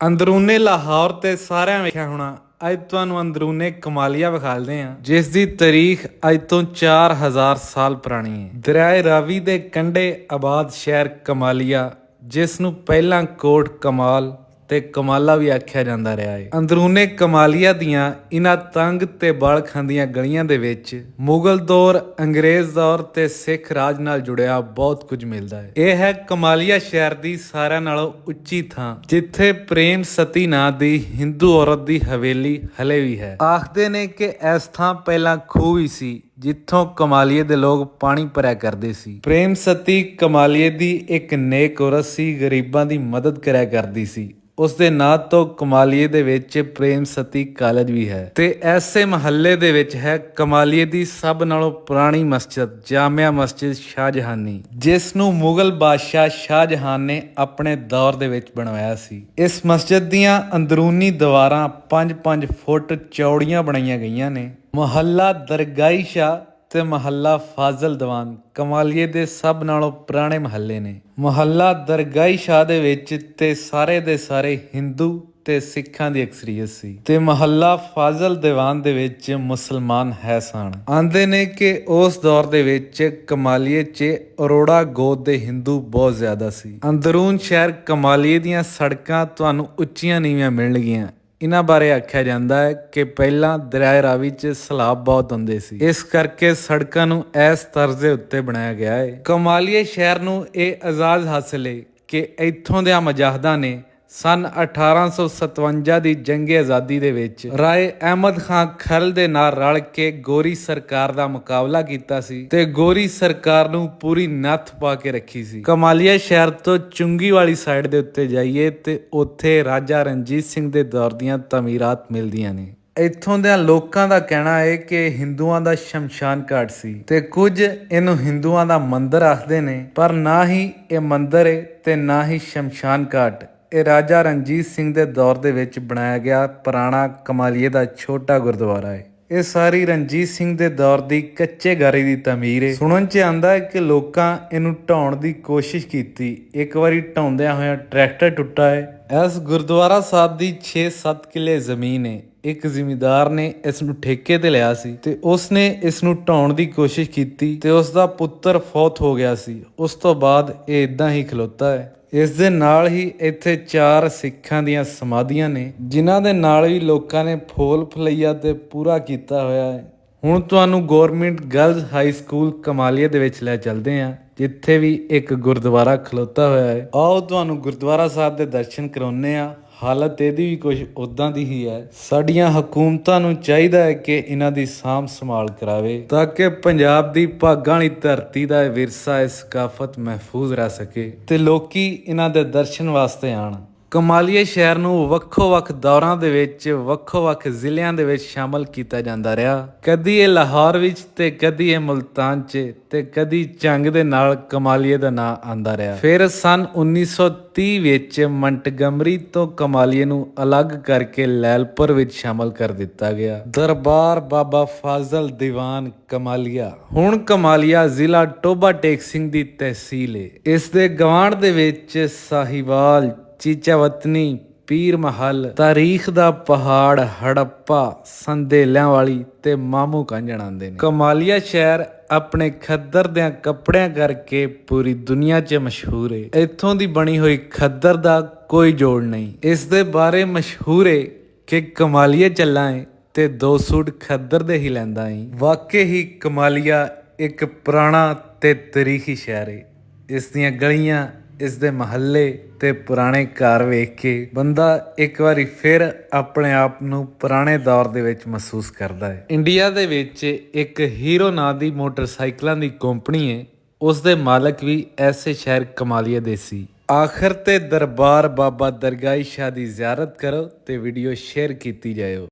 ਅੰਦਰੂਨੇ ਲਾਹੌਰ ਤੇ ਸਾਰਿਆਂ ਵੇਖਿਆ ਹੋਣਾ, ਅੱਜ ਤੁਹਾਨੂੰ ਅੰਦਰੂਨੇ ਕਮਾਲੀਆ ਵਿਖਾਲਦੇ ਆ ਜਿਸ ਦੀ ਤਾਰੀਖ ਅੱਜ ਤੋਂ 4000 ਸਾਲ ਪੁਰਾਣੀ ਹੈ। ਦਰਿਆਏ ਰਾਵੀ ਦੇ ਕੰਢੇ ਆਬਾਦ ਸ਼ਹਿਰ ਕਮਾਲੀਆ ਜਿਸ ਨੂੰ ਪਹਿਲਾਂ ਕੋਟ ਕਮਾਲ ਤੇ ਕਮਾਲਾ ਵੀ ਆਖਿਆ ਜਾਂਦਾ ਰਿਹਾ ਹੈ ਅੰਦਰੂਨੇ ਕਮਾਲੀਆ ਦੀਆਂ ਇਹਨਾਂ ਤੰਗ ਤੇ ਬਲ ਖਾਂਦੀਆਂ ਗਲੀਆਂ ਦੇ ਵਿੱਚ ਮੁਗਲ ਦੌਰ, ਅੰਗਰੇਜ਼ ਦੌਰ ਤੇ ਸਿੱਖ ਰਾਜ ਨਾਲ ਜੁੜਿਆ ਬਹੁਤ ਕੁਝ ਮਿਲਦਾ ਹੈ ਇਹ ਹੈ ਕਮਾਲੀਆ ਸ਼ਹਿਰ ਦੀ ਸਾਰਿਆਂ ਨਾਲੋਂ ਉੱਚੀ ਥਾਂ, ਜਿੱਥੇ ਪ੍ਰੇਮ ਸਤੀ ਨਾਂ ਦੀ ਹਿੰਦੂ ਔਰਤ ਦੀ ਹਵੇਲੀ ਹਲੇ ਵੀ ਹੈ। ਆਖਦੇ ਨੇ ਕਿ ਇਸ ਥਾਂ ਪਹਿਲਾਂ ਖੂਹ ਵੀ ਸੀ, ਜਿੱਥੋਂ ਕਮਾਲੀਏ ਦੇ ਲੋਕ ਪਾਣੀ ਭਰਿਆ ਕਰਦੇ ਸੀ। ਪ੍ਰੇਮ ਸਤੀ ਕਮਾਲੀਏ ਦੀ ਇੱਕ ਨੇਕ ਔਰਤ ਸੀ, ਗਰੀਬਾਂ ਦੀ ਮਦਦ ਕਰਿਆ ਕਰਦੀ ਸੀ। ਉਸ ਦੇ ਨਾਂ ਤੋਂ ਕਮਾਲੀਏ ਦੇ ਵਿੱਚ ਪ੍ਰੇਮ ਸਤੀ ਕਾਲਜ ਵੀ ਹੈ। ਤੇ ਐਸੇ ਮਹੱਲੇ ਦੇ ਵਿੱਚ ਹੈ ਕਮਾਲੀਏ ਦੀ ਸਭ ਨਾਲੋਂ ਪੁਰਾਣੀ ਮਸਜਿਦ, ਜਾਮਿਆ ਮਸਜਿਦ ਸ਼ਾਹਜਹਾਨੀ, ਜਿਸ ਨੂੰ ਮੁਗਲ ਬਾਦਸ਼ਾਹ ਸ਼ਾਹਜਹਾਨ ਨੇ ਆਪਣੇ ਦੌਰ ਦੇ ਵਿੱਚ ਬਣਵਾਇਆ ਸੀ। ਇਸ ਮਸਜਿਦ ਦੀਆਂ ਅੰਦਰੂਨੀ ਦੀਵਾਰਾਂ 5-5 ਫੁੱਟ ਚੌੜੀਆਂ ਬਣਾਈਆਂ ਗਈਆਂ ਨੇ। ਮੁਹੱਲਾ ਦਰਗਾਹੀ ਸ਼ਾਹ ਤੇ ਮਹੱਲਾ ਫਾਜ਼ਲ ਦੀਵਾਨ ਕਮਾਲੀਏ ਦੇ ਸਭ ਨਾਲੋਂ ਪੁਰਾਣੇ ਮਹੱਲੇ ਨੇ। ਮੁਹੱਲਾ ਦਰਗਾਹੀ ਸ਼ਾਹ ਦੇ ਵਿੱਚ ਤੇ ਸਾਰੇ ਦੇ ਸਾਰੇ ਹਿੰਦੂ ਤੇ ਸਿੱਖਾਂ ਦੀ ਅਕਸਰੀਅਤ ਸੀ। ਤੇ ਮਹੱਲਾ ਫਾਜ਼ਲ ਦੀਵਾਨ ਦੇ ਵਿੱਚ ਮੁਸਲਮਾਨ ਹੈ ਸਨ। ਆਂਦੇ ਨੇ ਕਿ ਉਸ ਦੌਰ ਦੇ ਵਿੱਚ ਕਮਾਲੀਏ 'ਚ ਅਰੋੜਾ ਗੋਦ ਦੇ ਹਿੰਦੂ ਬਹੁਤ ਜ਼ਿਆਦਾ ਸੀ। ਅੰਦਰੂਨ ਸ਼ਹਿਰ ਕਮਾਲੀਏ ਦੀਆਂ ਸੜਕਾਂ ਤੁਹਾਨੂੰ ਉੱਚੀਆਂ ਨੀਵੀਆਂ ਮਿਲਣਗੀਆਂ। ਇਹਨਾਂ ਬਾਰੇ ਆਖਿਆ ਜਾਂਦਾ ਹੈ ਕਿ ਪਹਿਲਾਂ ਦਰਿਆ ਰਾਵੀ 'ਚ ਸਲਾਬ ਬਹੁਤ ਹੁੰਦੇ ਸੀ। ਇਸ ਕਰਕੇ ਸੜਕਾਂ ਨੂੰ ਇਸ ਤਰਜ਼ ਦੇ ਉੱਤੇ ਬਣਾਇਆ ਗਿਆ ਹੈ। ਕਮਾਲੀਏ ਸ਼ਹਿਰ ਨੂੰ ਇਹ ਆਜ਼ਾਦ ਹਾਸਲ ਹੈ ਕਿ ਇੱਥੋਂ ਦੇ ਮਜਾਹਦਾਂ ਨੇ ਸਨ 1857 ਦੀ ਜੰਗ ਆਜ਼ਾਦੀ ਦੇ ਵਿੱਚ, ਰਾਏ ਅਹਿਮਦ ਖਾਨ ਖਲ ਦੇ ਨਾਲ ਰਲ ਕੇ ਗੋਰੀ ਸਰਕਾਰ ਦਾ ਮੁਕਾਬਲਾ ਕੀਤਾ ਸੀ ਤੇ ਗੋਰੀ ਸਰਕਾਰ ਨੂੰ ਪੂਰੀ ਨੱਥ ਪਾ ਕੇ ਰੱਖੀ ਸੀ। ਕਮਾਲੀਆ ਸ਼ਹਿਰ ਤੋਂ ਚੁੰਗੀ ਵਾਲੀ ਸਾਈਡ ਦੇ ਉੱਤੇ ਜਾਈਏ ਤੇ ਉੱਥੇ ਰਾਜਾ ਰਣਜੀਤ ਸਿੰਘ ਦੇ ਦੌਰ ਦੀਆਂ ਤਮੀਰਾਤ ਮਿਲਦੀਆਂ ਨੇ। ਇੱਥੋਂ ਦੇ ਲੋਕਾਂ ਦਾ ਕਹਿਣਾ ਹੈ ਕਿ ਹਿੰਦੂਆਂ ਦਾ ਸ਼ਮਸ਼ਾਨ ਘਾਟ ਸੀ ਤੇ ਕੁਝ ਇਹਨੂੰ ਹਿੰਦੂਆਂ ਦਾ ਮੰਦਿਰ ਆਖਦੇ ਨੇ, ਪਰ ਨਾ ਹੀ ਇਹ ਮੰਦਿਰ ਹੈ ਤੇ ਨਾ ਹੀ ਸ਼ਮਸ਼ਾਨ ਘਾਟ। ਇਹ ਰਾਜਾ ਰਣਜੀਤ ਸਿੰਘ ਦੇ ਦੌਰ ਦੇ ਵਿੱਚ ਬਣਾਇਆ ਗਿਆ ਪੁਰਾਣਾ ਕਮਾਲੀਏ ਦਾ ਛੋਟਾ ਗੁਰਦੁਆਰਾ ਹੈ। ਇਹ ਸਾਰੀ ਰਣਜੀਤ ਸਿੰਘ ਦੇ ਦੌਰ ਦੀ ਕੱਚੇ ਗਾਰੇ ਦੀ ਤਾਮੀਰ ਹੈ। ਸੁਣਨ ਚ ਆਂਦਾ ਹੈ ਕਿ ਲੋਕਾਂ ਇਹਨੂੰ ਢਾਉਣ ਦੀ ਕੋਸ਼ਿਸ਼ ਕੀਤੀ। ਇੱਕ ਵਾਰੀ ਢਾਉਂਦਿਆਂ ਹੋਇਆਂ ਟਰੈਕਟਰ ਟੁੱਟਾ ਹੈ। ਇਸ ਗੁਰਦੁਆਰਾ ਸਾਹਿਬ ਦੀ 6-7 ਕਿੱਲੇ ਜ਼ਮੀਨ ਹੈ। ਇੱਕ ਜ਼ਿਮੀਦਾਰ ਨੇ ਇਸ ਨੂੰ ਠੇਕੇ ਤੇ ਲਿਆ ਸੀ ਤੇ ਉਸ ਨੇ ਇਸ ਨੂੰ ਢਾਉਣ ਦੀ ਕੋਸ਼ਿਸ਼ ਕੀਤੀ ਤੇ ਉਸ ਦਾ ਪੁੱਤਰ ਫੌਤ ਹੋ ਗਿਆ ਸੀ। ਉਸ ਤੋਂ ਬਾਅਦ ਇਹ ਇਦਾਂ ਹੀ ਖਲੋਤਾ ਹੈ। ਇਸ ਦੇ ਨਾਲ ਹੀ ਇੱਥੇ ਚਾਰ ਸਿੱਖਾਂ ਦੀਆਂ ਸਮਾਧੀਆਂ ਨੇ, ਜਿਨ੍ਹਾਂ ਦੇ ਨਾਲ ਵੀ ਲੋਕਾਂ ਨੇ ਫੋਲ ਫਲਈਆ ਤੇ ਪੂਰਾ ਕੀਤਾ ਹੋਇਆ ਹੈ। ਹੁਣ ਤੁਹਾਨੂੰ government girls high school Kamalia ਦੇ ਵਿੱਚ ਲੈ ਚੱਲਦੇ ਹਾਂ, ਜਿੱਥੇ ਵੀ ਇੱਕ ਗੁਰਦੁਆਰਾ ਖਲੋਤਾ ਹੋਇਆ ਹੈ। ਆਓ ਤੁਹਾਨੂੰ ਗੁਰਦੁਆਰਾ ਸਾਹਿਬ ਦੇ ਦਰਸ਼ਨ ਕਰਾਉਨੇ ਆ ਹਾਲਤ ਇਹਦੀ ਵੀ ਕੁਝ ਉਦਾਂ ਦੀ ਹੀ ਹੈ। ਸਾਡੀਆਂ ਹਕੂਮਤਾਂ ਨੂੰ ਚਾਹੀਦਾ ਹੈ ਕਿ ਇਹਨਾਂ ਦੀ ਸਾਂਭ ਸੰਭਾਲ ਕਰਾਵੇ, ਤਾਂ ਕਿ ਪੰਜਾਬ ਦੀ ਭਾਗਾਂ ਵਾਲੀ ਧਰਤੀ ਦਾ ਇਹ ਵਿਰਸਾ ਇਹ ਸਕਾਫਤ ਮਹਿਫੂਜ਼ ਰਹਿ ਸਕੇ ਤੇ ਲੋਕੀ ਇਹਨਾਂ ਦੇ ਦਰਸ਼ਨ ਵਾਸਤੇ ਆਣ ਕਮਾਲੀਏ ਸ਼ਹਿਰ ਨੂੰ ਵੱਖੋ-ਵੱਖ ਦੌਰਾਂ ਦੇ ਵਿੱਚ ਵੱਖੋ-ਵੱਖ ਜ਼ਿਲ੍ਹਿਆਂ ਦੇ ਵਿੱਚ ਸ਼ਾਮਲ ਕੀਤਾ ਜਾਂਦਾ ਰਿਹਾ। ਕਦੀ ਇਹ ਲਾਹੌਰ ਵਿੱਚ ਤੇ ਕਦੀ ਇਹ ਮੁਲਤਾਨ 'ਚ ਤੇ ਕਦੀ ਜੰਗ ਦੇ ਨਾਲ ਕਮਾਲੀਏ ਦਾ ਨਾਂ ਆਂਦਾ ਰਿਹਾ। ਫਿਰ ਸਨ 1930 ਵਿੱਚ ਮੰਟਗਮਰੀ ਤੋਂ ਕਮਾਲੀਏ ਨੂੰ ਅਲੱਗ ਕਰਕੇ ਲੈਲਪੁਰ ਵਿੱਚ ਸ਼ਾਮਲ ਕਰ ਦਿੱਤਾ ਗਿਆ। ਦਰਬਾਰ ਬਾਬਾ ਫਾਜ਼ਲ ਦੀਵਾਨ ਕਮਾਲੀਆ। ਹੁਣ ਕਮਾਲੀਆ ਜ਼ਿਲ੍ਹਾ ਟੋਬਾ ਟੇਕ ਸਿੰਘ ਦੀ ਤਹਿਸੀਲ ਏ। ਇਸ ਦੇ ਗਵਾਂਢ ਦੇ ਵਿੱਚ ਸਾਹੀਵਾਲ ਚੀਚਾਵਤਨੀ ਪੀਰ ਮਹਲ, ਤਾਰੀਖ ਦਾ ਪਹਾੜ, ਹੜੱਪਾ, ਸੰਦੇਲਿਆਂ ਵਾਲੀ ਤੇ ਮਾਮੂ ਕਾਂਜਣ ਆਉਂਦੇ ਨੇ। ਕਮਾਲੀਆ ਸ਼ਹਿਰ ਆਪਣੇ ਖੱਦਰ ਦੇ ਕੱਪੜਿਆਂ ਕਰਕੇ ਪੂਰੀ ਦੁਨੀਆ 'ਚ ਮਸ਼ਹੂਰ ਏ। ਇੱਥੋਂ ਦੀ ਬਣੀ ਹੋਈ ਖੱਦਰ ਦਾ ਕੋਈ ਜੋੜ ਨਹੀਂ। ਇਸ ਦੇ ਬਾਰੇ ਮਸ਼ਹੂਰ ਏ ਕਿ ਕਮਾਲੀਆ ਚੱਲਾਂ ਏ ਤੇ ਦੋ ਸੂਟ ਖੱਦਰ ਦੇ ਹੀ ਲੈਂਦਾ ਏ। ਵਾਕਈ ਹੀ ਕਮਾਲੀਆ ਇੱਕ ਪੁਰਾਣਾ ਤੇ ਤਾਰੀਖੀ ਸ਼ਹਿਰ ਏ। ਇਸ ਦੀਆਂ ਗਲੀਆਂ ਇਸ ਦੇ ਮਹੱਲੇ ਤੇ ਪੁਰਾਣੇ ਘਰ ਵੇਖ ਕੇ ਬੰਦਾ ਇੱਕ ਵਾਰੀ ਫਿਰ ਆਪਣੇ ਆਪ ਨੂੰ ਪੁਰਾਣੇ ਦੌਰ ਦੇ ਵਿੱਚ ਮਹਿਸੂਸ ਕਰਦਾ ਹੈ। ਇੰਡੀਆ ਦੇ ਵਿੱਚ ਇੱਕ ਹੀਰੋ ਨਾਂ ਦੀ ਮੋਟਰਸਾਈਕਲਾਂ ਦੀ ਕੰਪਨੀ ਹੈ। ਉਸ ਦੇ ਮਾਲਕ ਵੀ ਐਸੇ ਸ਼ਹਿਰ ਕਮਾਲੀਆ ਦੇ ਸੀ। ਆਖਰ ਤੇ ਦਰਬਾਰ ਬਾਬਾ ਦਰਗਾਹੀ ਸ਼ਾਹ ਦੀ ਜ਼ਿਆਰਤ ਕਰੋ ਤੇ ਵੀਡੀਓ ਸ਼ੇਅਰ ਕੀਤੀ ਜਾਇਓ।